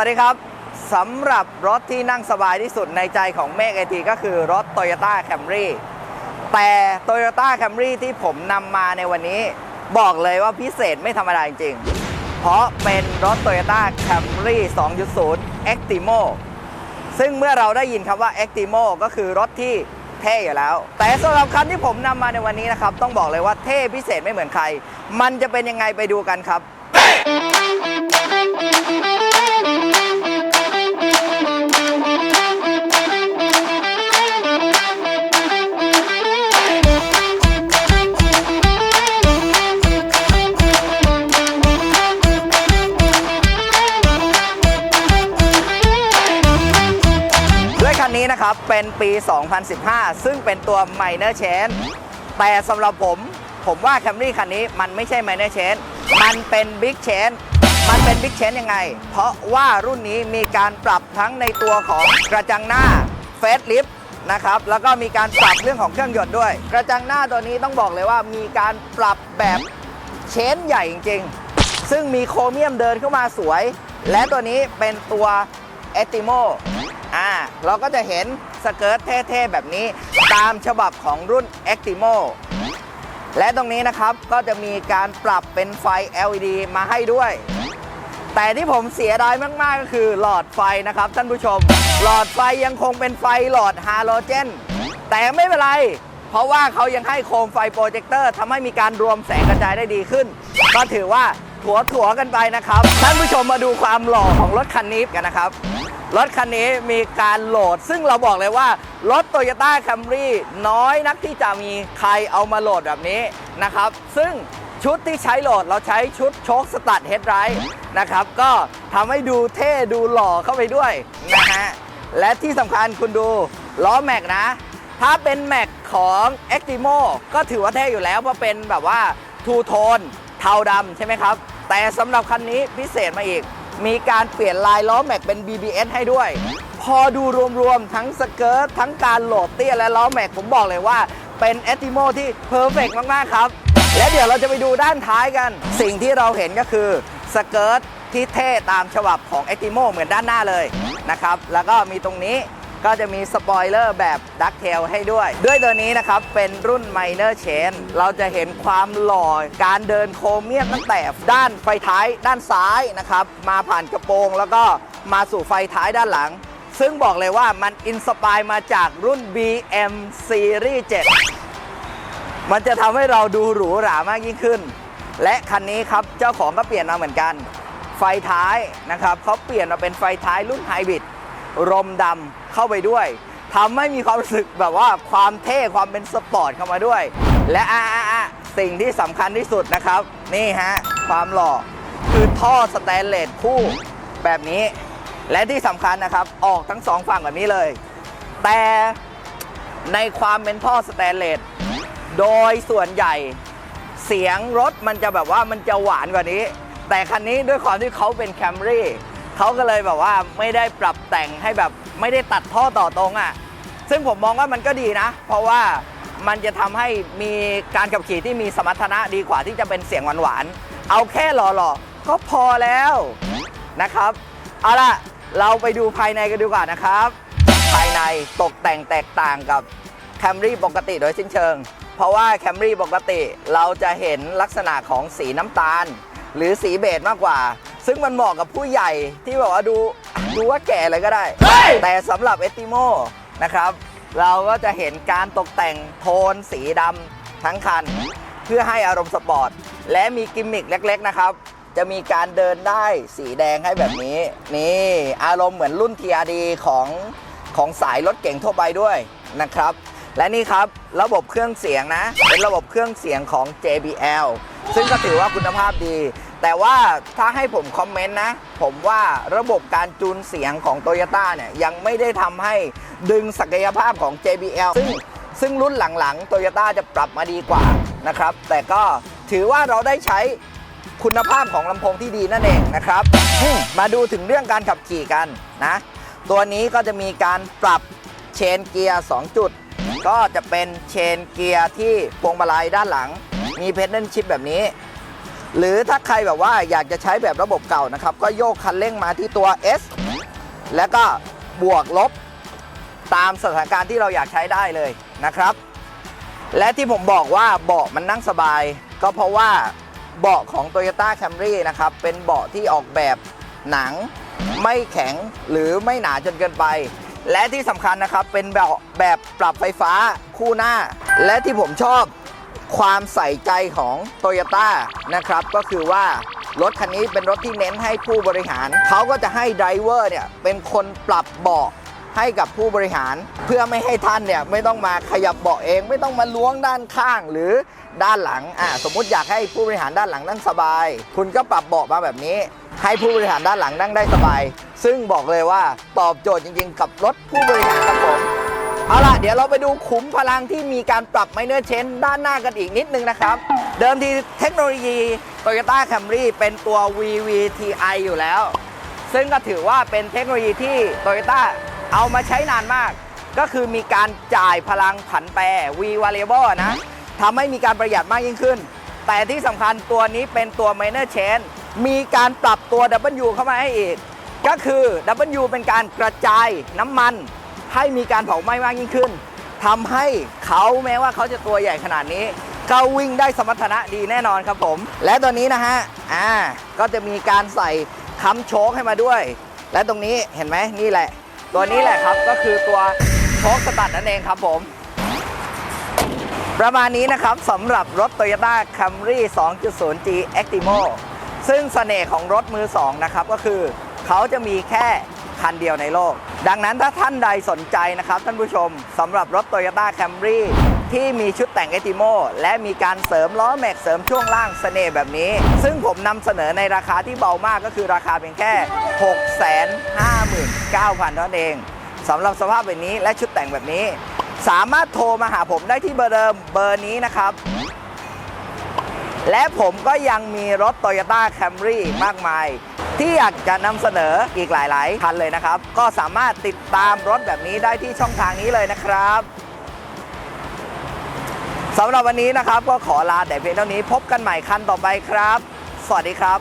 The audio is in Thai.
วัสดีครับสำหรับรถที่นั่งสบายที่สุดในใจของเมฆไอทีก็คือรถ Toyota Camry แต่ Toyota Camry ที่ผมนำมาในวันนี้ บอกเลยว่าพิเศษไม่ธรรมดาจริงๆ เพราะเป็นรถ Toyota Camry 2.0 Actimo ซึ่งเมื่อเราได้ยินคำว่า Actimo ก็คือรถที่เท่อยู่แล้ว แต่สำหรับคันที่ผมนำมาในวันนี้นะครับ ต้องบอกเลยว่าเท่พิเศษไม่เหมือนใคร มันจะเป็นยังไงไปดูกันครับ นนี้นะครับ เป็นปี 2015 ซึ่งเป็นตัว Minor Change แต่สำหรับผมผมว่า Camry คันนี้มันไม่ใช่ Minor Change มันเป็น Big Chain มันเป็น Big Chain ยังไง เพราะว่ารุ่นนี้มีการปรับทั้งในตัวของกระจังหน้า Face Lift นะครับแล้วก็มีการปรับเรื่องของเครื่องยนต์ด้วย กระจังหน้าตัวนี้ต้องบอกเลยว่ามีการปรับแบบเชนใหญ่จริงๆ ซึ่งมีโครเมียมเดินเข้ามาสวย และตัวนี้เป็นตัว e t i m o อ่า เราก็จะเห็นสเกิร์ตเท่ๆ แบบนี้ ตามฉบับของรุ่น e t i m o และตรงนี้นะครับก็จะมีการปรับเป็นไฟ LED มาให้ด้วย แต่ที่ผมเสียดายมากๆก็คือหลอดไฟนะครับท่านผู้ชม หลอดไฟยังคงเป็นไฟหลอดฮาโลเจนแต่ไม่เป็นไร เพราะว่าเขายังให้โคมไฟโปรเจคเตอร์ทำให้มีการรวมแสงกระจายได้ดีขึ้น ก็ถือว่าถัวถัวๆกันไปนะครับ ท่านผู้ชมมาดูความหล่อของรถคันนี้กันนะครับ รถคันนี้มีการโหลด ซึ่งเราบอกเลยว่า รถ Toyota Camry น้อยนักที่จะมีใครเอามาโหลดแบบนี้นะครับ ซึ่งชุดที่ใช้โหลดเราใช้ชุดโชคสตัดเฮดไรท์นะครับ ก็ทำให้ดูเท่ดูหล่อเข้าไปด้วยนะฮะ และที่สำคัญคุณดูล้อแม็กนะ ถ้าเป็นแม็กของ a c t i m o ก็ถือว่าเท่อยู่แล้ว เพราะเป็นแบบว่าทูโทนเทาดำใช่ไหมครับ แต่สำหรับคันนี้พิเศษมาอีก มีการเปลี่ยนลายล้อแม็กเป็น BBS ให้ด้วย พอดูรวมๆ ทั้งสเกิร์ตทั้งการโหลดเตี้ยและล้อแม็กผมบอกเลยว่าเป็นแอติโมที่เพอร์เฟกมาก ๆ ครับ และเดี๋ยวเราจะไปดูด้านท้ายกัน สิ่งที่เราเห็นก็คือสเกิร์ตที่เท่ตามฉบับของแอติโมเหมือนด้านหน้าเลยนะครับ แล้วก็มีตรงนี้ ก็จะมีสปอยเลอร์แบบดักเทลให้ด้วย ด้วยตัวนี้นะครับ เป็นรุ่น Minor Chain เราจะเห็นความหล่อการเดินโครเมียมตั้งแต่ด้านไฟท้ายด้านซ้ายนะครับ มาผ่านกระโปรง แล้วก็มาสู่ไฟท้ายด้านหลัง ซึ่งบอกเลยว่ามันอินสปายมาจากรุ่น BM Series 7 มันจะทำให้เราดูหรูหรามากยิ่งขึ้น และคันนี้ครับเจ้าของก็เปลี่ยนมาเหมือนกัน ไฟท้ายนะครับเขาเปลี่ยนมาเป็นไฟท้ายรุ่นไฮบริด รมดำเข้าไปด้วยทำให้มีความรู้สึกแบบว่าความเท่ความเป็นสปอร์ตเข้ามาด้วย และอะอะอะสิ่งที่สำคัญที่สุดนะครับ นี่ฮะ ความหล่อคือท่อสแตนเลสคู่แบบนี้ และที่สำคัญนะครับ ออกทั้งสองฝั่งแบบนี้เลย แต่ในความเป็นท่อสแตนเลสโดยส่วนใหญ่เสียงรถมันจะแบบว่ามันจะหวานกว่านี้ แต่คันนี้ด้วยความที่เขาเป็นแคมรี่ เขาก็เลยแบบว่าไม่ได้ปรับแต่งให้แบบไม่ได้ตัดท่อต่อตรงอะ่ะ ซึ่งผมมองว่ามันก็ดีนะ เพราะว่ามันจะทำให้มีการขับขี่ที่มีสมรรถนะดีกว่าที่จะเป็นเสียงหวานๆ เอาแค่หล่อๆ ก็พอแล้วนะครับ เอาล่ะ เราไปดูภายในกันดีกว่านะครับ ภายในตกแต่งแตกต่างกับแคมรี่ปกติโดยสิ้นเชิง เพราะว่าแคมรี่ปกติเราจะเห็นลักษณะของสีน้ำตาล หรือสีเบจมากกว่า ซึ่งมันเหมาะกับผู้ใหญ่ที่แบบว่าดูดูว่าแก่เลยก็ได้ แต่สำหรับเอติโมนะครับ เราก็จะเห็นการตกแต่งโทนสีดำทั้งคัน เพื่อให้อารมณ์สปอร์ต และมีกิมมิคเล็กๆนะครับ จะมีการเดินได้สีแดงให้แบบนี้ นี่อารมณ์เหมือนรุ่น TRD ของของสายรถเก่งทั่วไปด้วยนะครับ และนี่ครับระบบเครื่องเสียงนะ เป็นระบบเครื่องเสียงของ JBL ซึ่งก็ถือว่าคุณภาพดี แต่ว่าถ้าให้ผมคอมเมนต์นะ ผมว่าระบบการจูนเสียงของ Toyota เนี่ย ยังไม่ได้ทำให้ดึงศักยภาพของ JBL ซึ่งซึ่งรุ่นหลังๆ Toyota จะปรับมาดีกว่านะครับ แต่ก็ถือว่าเราได้ใช้คุณภาพของลำโพงที่ดีนั่นเองนะครับมมาดูถึงเรื่องการขับขี่กันนะ ตัวนี้ก็จะมีการปรับเชนเกียร์ 2 จุด ก็จะเป็นเชนเกียร์ที่พวงมาลัยด้านหลัง มีเพดเดิลชิปแบบนี้ หรือถ้าใครแบบว่าอยากจะใช้แบบระบบเก่านะครับ ก็โยกคันเร่งมาที่ตัว S แล้วก็บวกลบตามสถานการณ์ที่เราอยากใช้ได้เลยนะครับ และที่ผมบอกว่าเบาะมันนั่งสบาย ก็เพราะว่าเบาะของ Toyota Camry นะครับ เป็นเบาะที่ออกแบบหนังไม่แข็งหรือไม่หนาจนเกินไป และที่สำคัญนะครับเป็นเบาะแบบปรับไฟฟ้าคู่หน้า และที่ผมชอบ ความใส่ใจของ Toyota นะครับ ก็คือว่ารถคันนี้เป็นรถที่เน้นให้ผู้บริหาร เขาก็จะให้ไดรเวอร์เนี่ยเป็นคนปรับเบาะให้กับผู้บริหาร เพื่อไม่ให้ท่านเนี่ยไม่ต้องมาขยับเบาะเอง ไม่ต้องมาล้วงด้านข้างหรือด้านหลังอ่าสมมุติอยากให้ผู้บริหารด้านหลังนั่งสบาย คุณก็ปรับเบาะมาแบบนี้ ให้ผู้บริหารด้านหลังนั่งได้สบาย ซึ่งบอกเลยว่าตอบโจทย์จริงๆ กับรถผู้บริหารครับผม เอาล่ะ เดี๋ยวเราไปดูขุมพลังที่มีการปรับไมเนอร์เชนด้านหน้ากันอีกนิดนึงนะครับ เดิมทีเทคโนโลยี Toyota Camry เป็นตัว VVTi อยู่แล้ว ซึ่งก็ถือว่าเป็นเทคโนโลยีที่ Toyota เอามาใช้นานมาก ก็คือมีการจ่ายพลังผันแปร V variable นะทำให้มีการประหยัดมากยิ่งขึ้น แต่ที่สำคัญตัวนี้เป็นตัว minor change มีการปรับตัว W เข้ามาให้อีก ก็คือ W เป็นการกระจายน้ำมัน ให้มีการเผาไหม้มากยิ่งขึ้นทำให้เขาแม้ว่าเขาจะตัวใหญ่ขนาดนี้ก็วิ่งได้สมรรถนะดีแน่นอนครับผม และตัวนี้นะฮะอ่าก็จะมีการใส่ค้ำโชคให้มาด้วย และตรงนี้เห็นไหมนี่แหละ ตัวนี้แหละครับก็คือตัวโชคสตัดนั่นเองครับผม ประมาณนี้นะครับสำหรับรถ Toyota Camry 2.0G Actimo ซึ่งเสน่ห์ของรถมือ 2 นะครับ ก็คือเขาจะมีแค่ คันเดียวในโลก ดังนั้นถ้าท่านใดสนใจนะครับ ท่านผู้ชมสำหรับรถ Toyota Camry ที่มีชุดแต่ง Actimo และมีการเสริมล้อแม็กเสริมช่วงล่างเสน่ห์แบบนี้ ซึ่งผมนำเสนอในราคาที่เบามากก็คือราคาเพียงแค่ 659,000เท่านั้นเองสำหรับสภาพแบบนี้และชุดแต่งแบบนี้ สามารถโทรมาหาผมได้ที่เบอร์เดิมเบอร์นี้นะครับ และผมก็ยังมีรถ Toyota Camry มากมาย ที่อยากจะนำเสนออีกหลาย ๆ คันเลยนะครับ ก็สามารถติดตามรถแบบนี้ได้ที่ช่องทางนี้เลยนะครับสำหรับวันนี้นะครับก็ขอลาแต่เพียงเท่านี้พบกันใหม่คันต่อไปครับ สวัสดีครับ